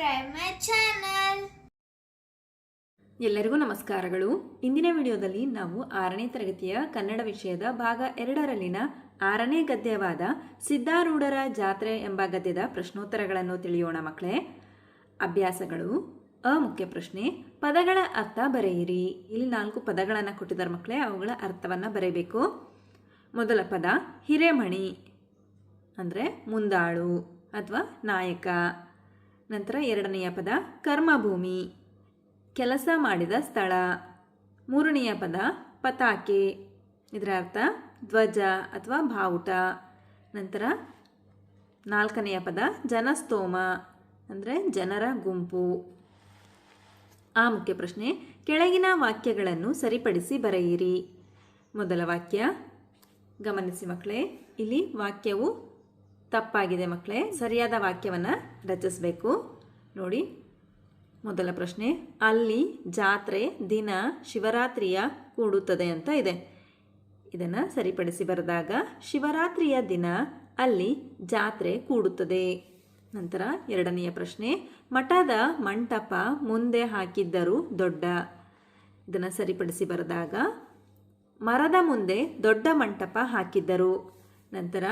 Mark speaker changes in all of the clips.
Speaker 1: subscribe my.
Speaker 2: ಎಲ್ಲರಿಗೂ ನಮಸ್ಕಾರಗಳು. ಇಂದಿನ ವಿಡಿಯೋದಲ್ಲಿ ನಾವು ಆರನೇ ತರಗತಿಯ ಕನ್ನಡ ವಿಷಯದ ಭಾಗ ಎರಡರಲ್ಲಿನ ಆರನೇ ಗದ್ಯವಾದ ಸಿದ್ಧಾರೂಢರ ಜಾತ್ರೆ ಎಂಬ ಗದ್ಯದ ಪ್ರಶ್ನೋತ್ತರಗಳನ್ನು ತಿಳಿಯೋಣ ಮಕ್ಕಳೇ. ಅಭ್ಯಾಸಗಳು. ಅ ಮುಖ್ಯ ಪ್ರಶ್ನೆ, ಪದಗಳ ಅರ್ಥ ಬರೆಯಿರಿ. ಇಲ್ಲಿ ನಾಲ್ಕು ಪದಗಳನ್ನು ಕೊಟ್ಟಿದ್ದಾರೆ ಮಕ್ಕಳೇ, ಅವುಗಳ ಅರ್ಥವನ್ನು ಬರೆಯಬೇಕು ಮೊದಲ ಪದ, ಹಿರೇಮಣಿ. ಅಂದರೆ ಮುಂದಾಳು ಅಥವಾ ನಾಯಕ. ನಂತರ ಎರಡನೆಯ ಪದ ಕರ್ಮಭೂಮಿ. ಕೆಲಸ ಮಾಡಿದ ಸ್ಥಳ. ಮೂರನೆಯ ಪದ ಪತಾಕೆ. ಇದರ ಅರ್ಥ ಧ್ವಜ ಅಥವಾ ಬಾವುಟ. ನಂತರ ನಾಲ್ಕನೆಯ ಪದ ಜನಸ್ತೋಮ, ಅಂದರೆ ಜನರ ಗುಂಪು. ಆ ಮುಖ್ಯ ಪ್ರಶ್ನೆ, ಕೆಳಗಿನ ವಾಕ್ಯಗಳನ್ನು ಸರಿಪಡಿಸಿ ಬರೆಯಿರಿ. ಮೊದಲ ವಾಕ್ಯ, ಗಮನಿಸಿ ಮಕ್ಕಳೇ, ಇಲ್ಲಿ ವಾಕ್ಯವು ತಪ್ಪಾಗಿದೆ ಮಕ್ಕಳೇ, ಸರಿಯಾದ ವಾಕ್ಯವನ್ನು ರಚಿಸಬೇಕು. ನೋಡಿ, ಮೊದಲ ಪ್ರಶ್ನೆ, ಅಲ್ಲಿ ಜಾತ್ರೆ ದಿನ ಶಿವರಾತ್ರಿಯ ಕೂಡುತ್ತದೆ ಅಂತ ಇದೆ. ಇದನ್ನು ಸರಿಪಡಿಸಿ ಬರೆದಾಗ, ಶಿವರಾತ್ರಿಯ ದಿನ ಅಲ್ಲಿ ಜಾತ್ರೆ ಕೂಡುತ್ತದೆ. ನಂತರ ಎರಡನೆಯ ಪ್ರಶ್ನೆ, ಮಠದ ಮಂಟಪ ಮುಂದೆ ಹಾಕಿದ್ದರು ದೊಡ್ಡ. ಇದನ್ನು ಸರಿಪಡಿಸಿ ಬರೆದಾಗ, ಮರದ ಮುಂದೆ ದೊಡ್ಡ ಮಂಟಪ ಹಾಕಿದ್ದರು. ನಂತರ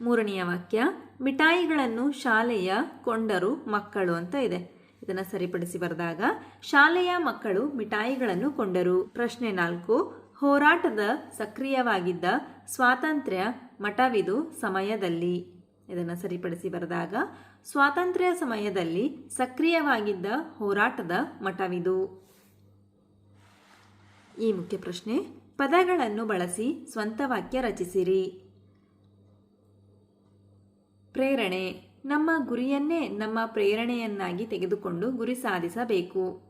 Speaker 2: ಮೂರನೆಯ ವಾಕ್ಯ, ಮಿಠಾಯಿಗಳನ್ನು ಶಾಲೆಯ ಕೊಂಡರು ಮಕ್ಕಳು ಅಂತ ಇದೆ. ಇದನ್ನು ಸರಿಪಡಿಸಿ ಬರೆದಾಗ, ಶಾಲೆಯ ಮಕ್ಕಳು ಮಿಠಾಯಿಗಳನ್ನು ಕೊಂಡರು ಪ್ರಶ್ನೆ ನಾಲ್ಕು, ಹೋರಾಟದ ಸಕ್ರಿಯವಾಗಿದ್ದ ಸ್ವಾತಂತ್ರ್ಯ ಮಠವಿದು ಸಮಯದಲ್ಲಿ ಇದನ್ನು ಸರಿಪಡಿಸಿ ಬರೆದಾಗ, ಸ್ವಾತಂತ್ರ್ಯ ಸಮಯದಲ್ಲಿ ಸಕ್ರಿಯವಾಗಿದ್ದ ಹೋರಾಟದ ಮಠವಿದು ಈ ಮುಖ್ಯ ಪ್ರಶ್ನೆ, ಪದಗಳನ್ನು ಬಳಸಿ ಸ್ವಂತ ವಾಕ್ಯ ರಚಿಸಿರಿ ಪ್ರೇರಣೆ. ನಮ್ಮ ಗುರಿಯನ್ನೇ ನಮ್ಮ ಪ್ರೇರಣೆಯನ್ನಾಗಿ ತೆಗೆದುಕೊಂಡು ಗುರಿ ಸಾಧಿಸಬೇಕು.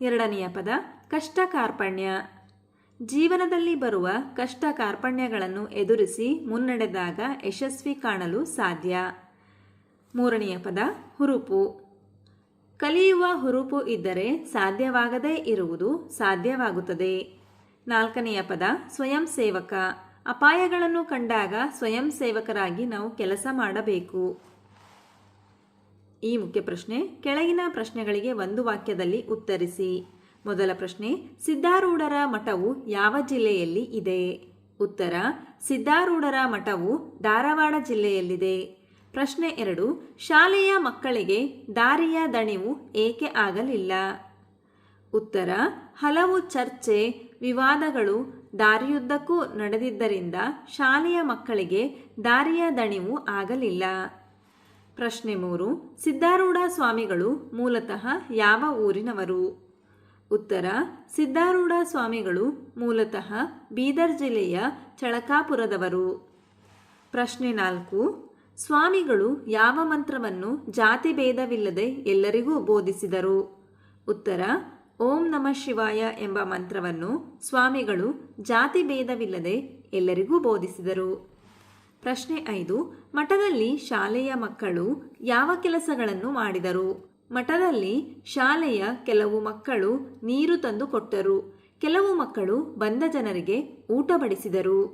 Speaker 2: ಎರಡನೆಯ ಪದ ಕಷ್ಟ ಕಾರ್ಪಣ್ಯ ಜೀವನದಲ್ಲಿ ಬರುವ ಕಷ್ಟ ಕಾರ್ಪಣ್ಯಗಳನ್ನು ಎದುರಿಸಿ ಮುನ್ನಡೆದಾಗ ಯಶಸ್ವಿ ಕಾಣಲು ಸಾಧ್ಯ. ಮೂರನೆಯ ಪದ, ಹುರುಪು. ಕಲಿಯುವ ಹುರುಪು ಇದ್ದರೆ ಸಾಧ್ಯವಾಗದೇ ಇರುವುದು ಸಾಧ್ಯವಾಗುತ್ತದೆ. ನಾಲ್ಕನೆಯ ಪದ, ಸ್ವಯಂ ಸೇವಕ. ಅಪಾಯಗಳನ್ನು ಕಂಡಾಗ ಸ್ವಯಂ ಸೇವಕರಾಗಿ ನಾವು ಕೆಲಸ ಮಾಡಬೇಕು. ಈ ಮುಖ್ಯ ಪ್ರಶ್ನೆ, ಕೆಳಗಿನ ಪ್ರಶ್ನೆಗಳಿಗೆ ಒಂದು ವಾಕ್ಯದಲ್ಲಿ ಉತ್ತರಿಸಿ. ಮೊದಲ ಪ್ರಶ್ನೆ, ಸಿದ್ಧಾರೂಢರ ಮಠವು ಯಾವ ಜಿಲ್ಲೆಯಲ್ಲಿ ಇದೆ? ಉತ್ತರ, ಸಿದ್ಧಾರೂಢರ ಮಠವು ಧಾರವಾಡ ಜಿಲ್ಲೆಯಲ್ಲಿದೆ. ಪ್ರಶ್ನೆ ಎರಡು, ಶಾಲೆಯ ಮಕ್ಕಳಿಗೆ ದಾರಿಯ ದಣಿವು ಏಕೆ ಆಗಲಿಲ್ಲ? ಉತ್ತರ, ಹಲವು ಚರ್ಚೆ, ವಿವಾದಗಳು ದಾರಿಯುದ್ದಕ್ಕೂ ನಡೆದಿದ್ದರಿಂದ ಶಾಲೆಯ ಮಕ್ಕಳಿಗೆ ದಾರಿಯ ದಣಿವು ಆಗಲಿಲ್ಲ. ಪ್ರಶ್ನೆ ಮೂರು ಸಿದ್ಧಾರೂಢ ಸ್ವಾಮಿಗಳು ಮೂಲತಃ ಯಾವ ಊರಿನವರು? ಉತ್ತರ ಸಿದ್ಧಾರೂಢ ಸ್ವಾಮಿಗಳು ಮೂಲತಃ ಬೀದರ್ ಜಿಲ್ಲೆಯ ಚಳಕಾಪುರದವರು. ಪ್ರಶ್ನೆ ನಾಲ್ಕು, ಸ್ವಾಮಿಗಳು ಯಾವ ಮಂತ್ರವನ್ನು ಜಾತಿ ಭೇದವಿಲ್ಲದೆ ಎಲ್ಲರಿಗೂ ಬೋಧಿಸಿದರು? ಉತ್ತರ ಓಂ ನಮಃ ಶಿವಾಯ ಎಂಬ ಮಂತ್ರವನ್ನು ಸ್ವಾಮಿಗಳು ಜಾತಿ ಭೇದವಿಲ್ಲದೆ ಎಲ್ಲರಿಗೂ ಬೋಧಿಸಿದರು. ಪ್ರಶ್ನೆ ಐದು, ಮಠದಲ್ಲಿ ಶಾಲೆಯ ಮಕ್ಕಳು ಯಾವ ಕೆಲಸಗಳನ್ನು ಮಾಡಿದರು? ಮಠದಲ್ಲಿ ಶಾಲೆಯ ಕೆಲವು ಮಕ್ಕಳು ನೀರು ತಂದು ಕೊಟ್ಟರು. ಕೆಲವು ಮಕ್ಕಳು ಬಂದ ಜನರಿಗೆ ಊಟ ಬಡಿಸಿದರು.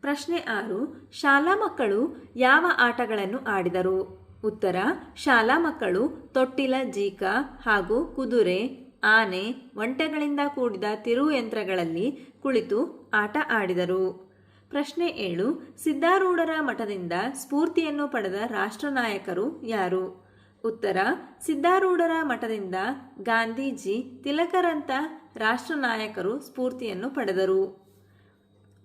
Speaker 2: ಪ್ರಶ್ನೆ ಆರು, ಶಾಲಾ ಮಕ್ಕಳು ಯಾವ ಆಟಗಳನ್ನು ಆಡಿದರು? ಉತ್ತರ, ಶಾಲಾ ಮಕ್ಕಳು, ತೊಟ್ಟಿಲ, ಜೀಕ ಹಾಗೂ ಕುದುರೆ, ಆನೆ, ಒಂಟೆಗಳಿಂದ ಕೂಡಿದ ತಿರುಯಂತ್ರಗಳಲ್ಲಿ ಕುಳಿತು ಆಟ ಆಡಿದರು. ಪ್ರಶ್ನೆ ಏಳು, ಸಿದ್ಧಾರೂಢರ ಮಠದಿಂದ ಸ್ಫೂರ್ತಿಯನ್ನು ಪಡೆದ ರಾಷ್ಟ್ರನಾಯಕರು ಯಾರು? ಉತ್ತರ, ಸಿದ್ಧಾರೂಢರ ಮಠದಿಂದ ಗಾಂಧೀಜಿ ತಿಲಕರಂತ ರಾಷ್ಟ್ರ ನಾಯಕರು ಸ್ಫೂರ್ತಿಯನ್ನು ಪಡೆದರು.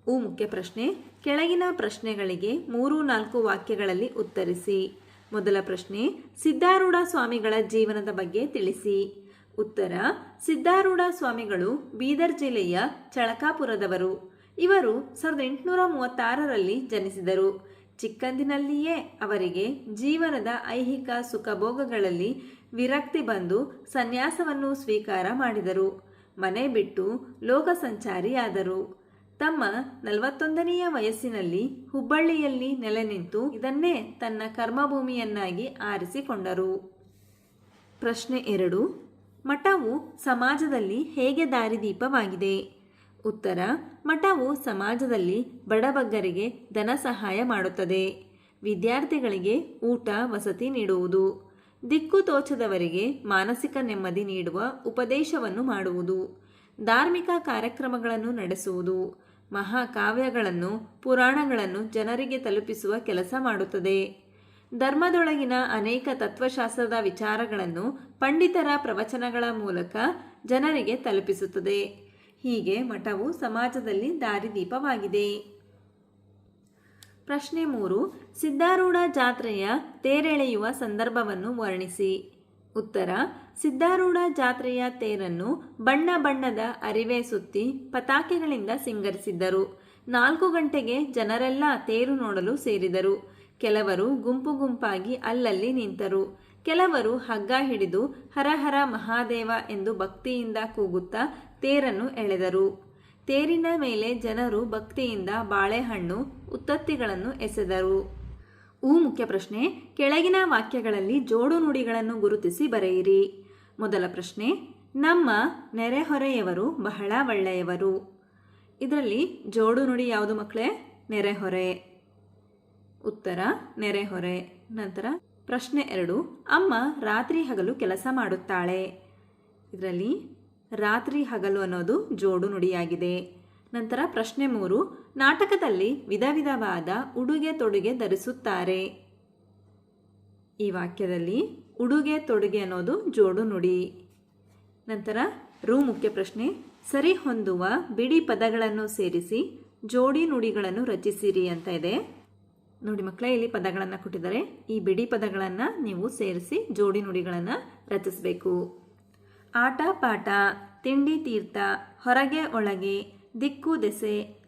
Speaker 2: ಉ ಮುಖ್ಯ ಪ್ರಶ್ನೆ, ಕೆಳಗಿನ ಪ್ರಶ್ನೆಗಳಿಗೆ ಮೂರು ನಾಲ್ಕು ವಾಕ್ಯಗಳಲ್ಲಿ ಉತ್ತರಿಸಿ. ಮೊದಲ ಪ್ರಶ್ನೆ, ಸಿದ್ಧಾರೂಢ ಸ್ವಾಮಿಗಳ ಜೀವನದ ಬಗ್ಗೆ ತಿಳಿಸಿ. ಉತ್ತರ, ಸಿದ್ಧಾರೂಢ ಸ್ವಾಮಿಗಳು ಬೀದರ್ ಜಿಲ್ಲೆಯ ಚಳಕಾಪುರದವರು. ಇವರು ಸಾವಿರದ ಎಂಟುನೂರ ಮೂವತ್ತಾರರಲ್ಲಿ ಜನಿಸಿದರು. ಚಿಕ್ಕಂದಿನಲ್ಲಿಯೇ ಅವರಿಗೆ ಜೀವನದ ಐಹಿಕ ಸುಖಭೋಗಗಳಲ್ಲಿ ವಿರಕ್ತಿ ಬಂದು ಸನ್ಯಾಸವನ್ನು ಸ್ವೀಕಾರ ಮಾಡಿದರು. ಮನೆ ಬಿಟ್ಟು ಲೋಕ ಸಂಚಾರಿಯಾದರು ತಮ್ಮ ನಲವತ್ತೊಂದನೆಯ ವಯಸ್ಸಿನಲ್ಲಿ ಹುಬ್ಬಳ್ಳಿಯಲ್ಲಿ ನೆಲೆ ನಿಂತು ಇದನ್ನೇ ತನ್ನ ಕರ್ಮಭೂಮಿಯನ್ನಾಗಿ ಆರಿಸಿಕೊಂಡರು. ಪ್ರಶ್ನೆ ಎರಡು, ಮಠವು ಸಮಾಜದಲ್ಲಿ ಹೇಗೆ ದಾರಿದೀಪವಾಗಿದೆ? ಉತ್ತರ, ಮಠವು ಸಮಾಜದಲ್ಲಿ ಬಡಬಗ್ಗರಿಗೆ ಧನ ಸಹಾಯ ಮಾಡುತ್ತದೆ. ವಿದ್ಯಾರ್ಥಿಗಳಿಗೆ ಊಟ, ವಸತಿ ನೀಡುವುದು. ದಿಕ್ಕು ತೋಚದವರಿಗೆ ಮಾನಸಿಕ ನೆಮ್ಮದಿ ನೀಡುವ ಉಪದೇಶವನ್ನು ಮಾಡುವುದು. ಧಾರ್ಮಿಕ ಕಾರ್ಯಕ್ರಮಗಳನ್ನು ನಡೆಸುವುದು, ಮಹಾಕಾವ್ಯಗಳನ್ನು, ಪುರಾಣಗಳನ್ನು ಜನರಿಗೆ ತಲುಪಿಸುವ ಕೆಲಸ ಮಾಡುತ್ತದೆ. ಧರ್ಮದೊಳಗಿನ ಅನೇಕ ತತ್ವಶಾಸ್ತ್ರದ ವಿಚಾರಗಳನ್ನು ಪಂಡಿತರ ಪ್ರವಚನಗಳ ಮೂಲಕ ಜನರಿಗೆ ತಲುಪಿಸುತ್ತದೆ. ಹೀಗೆ ಮಠವು ಸಮಾಜದಲ್ಲಿ ದಾರಿದೀಪವಾಗಿದೆ. ಪ್ರಶ್ನೆ ಮೂರು, ಸಿದ್ಧಾರೂಢ ಜಾತ್ರೆಯ ತೇರೆಳೆಯುವ ಸಂದರ್ಭವನ್ನು ವರ್ಣಿಸಿ. ಉತ್ತರ, ಸಿದ್ಧಾರೂಢ ಜಾತ್ರೆಯ ತೇರನ್ನು ಬಣ್ಣ ಬಣ್ಣದ ಅರಿವೆ ಸುತ್ತಿ ಪತಾಕೆಗಳಿಂದ ಸಿಂಗರಿಸಿದ್ದರು. ನಾಲ್ಕು ಗಂಟೆಗೆ ಜನರೆಲ್ಲ ತೇರು ನೋಡಲು ಸೇರಿದರು. ಕೆಲವರು ಗುಂಪು ಗುಂಪಾಗಿ ಅಲ್ಲಲ್ಲಿ ನಿಂತರು. ಕೆಲವರು ಹಗ್ಗ ಹಿಡಿದು ಹರ ಹರ ಮಹಾದೇವ ಎಂದು ಭಕ್ತಿಯಿಂದ ಕೂಗುತ್ತಾ ತೇರನ್ನು ಎಳೆದರು. ತೇರಿನ ಮೇಲೆ ಜನರು ಭಕ್ತಿಯಿಂದ ಬಾಳೆಹಣ್ಣು, ಉತ್ತತ್ತಿಗಳನ್ನು ಎಸೆದರು. ಉ ಮುಖ್ಯ ಪ್ರಶ್ನೆ, ಕೆಳಗಿನ ವಾಕ್ಯಗಳಲ್ಲಿ ಜೋಡು ನುಡಿಗಳನ್ನು ಗುರುತಿಸಿ ಬರೆಯಿರಿ. ಮೊದಲ ಪ್ರಶ್ನೆ, ನಮ್ಮ ನೆರೆಹೊರೆಯವರು ಬಹಳ ಒಳ್ಳೆಯವರು. ಇದರಲ್ಲಿ ಜೋಡು ನುಡಿ ಯಾವುದು ಮಕ್ಕಳೇ? ನೆರೆಹೊರೆ. ಉತ್ತರ, ನೆರೆಹೊರೆ. ನಂತರ ಪ್ರಶ್ನೆ ಎರಡು, ಅಮ್ಮ ರಾತ್ರಿ ಹಗಲು ಕೆಲಸ ಮಾಡುತ್ತಾಳೆ. ಇದರಲ್ಲಿ ರಾತ್ರಿ ಹಗಲು ಅನ್ನೋದು ಜೋಡು ನುಡಿಯಾಗಿದೆ. ನಂತರ ಪ್ರಶ್ನೆ ಮೂರು ನಾಟಕದಲ್ಲಿ ವಿಧ ವಿಧವಾದ ಉಡುಗೆ ತೊಡುಗೆ ಧರಿಸುತ್ತಾರೆ. ಈ ವಾಕ್ಯದಲ್ಲಿ ಉಡುಗೆ ತೊಡುಗೆ ಅನ್ನೋದು ಜೋಡು ನುಡಿ. ನಂತರ ರು ಮುಖ್ಯ ಪ್ರಶ್ನೆ, ಸರಿ ಹೊಂದುವ ಬಿಡಿ ಪದಗಳನ್ನು ಸೇರಿಸಿ ಜೋಡಿ ನುಡಿಗಳನ್ನು ರಚಿಸಿರಿ ಅಂತ ಇದೆ. ನೋಡಿ ಮಕ್ಕಳೇ, ಇಲ್ಲಿ ಪದಗಳನ್ನು ಕೊಟ್ಟಿದ್ದಾರೆ. ಈ ಬಿಡಿ ಪದಗಳನ್ನು ನೀವು ಸೇರಿಸಿ ಜೋಡಿ ನುಡಿಗಳನ್ನು ರಚಿಸಬೇಕು. ಆಟ, ಪಾಠ, ತಿಂಡಿ ತೀರ್ಥ, ಹೊರಗೆ ಒಳಗೆ, ದಿಕ್ಕು, ದೆಸೆ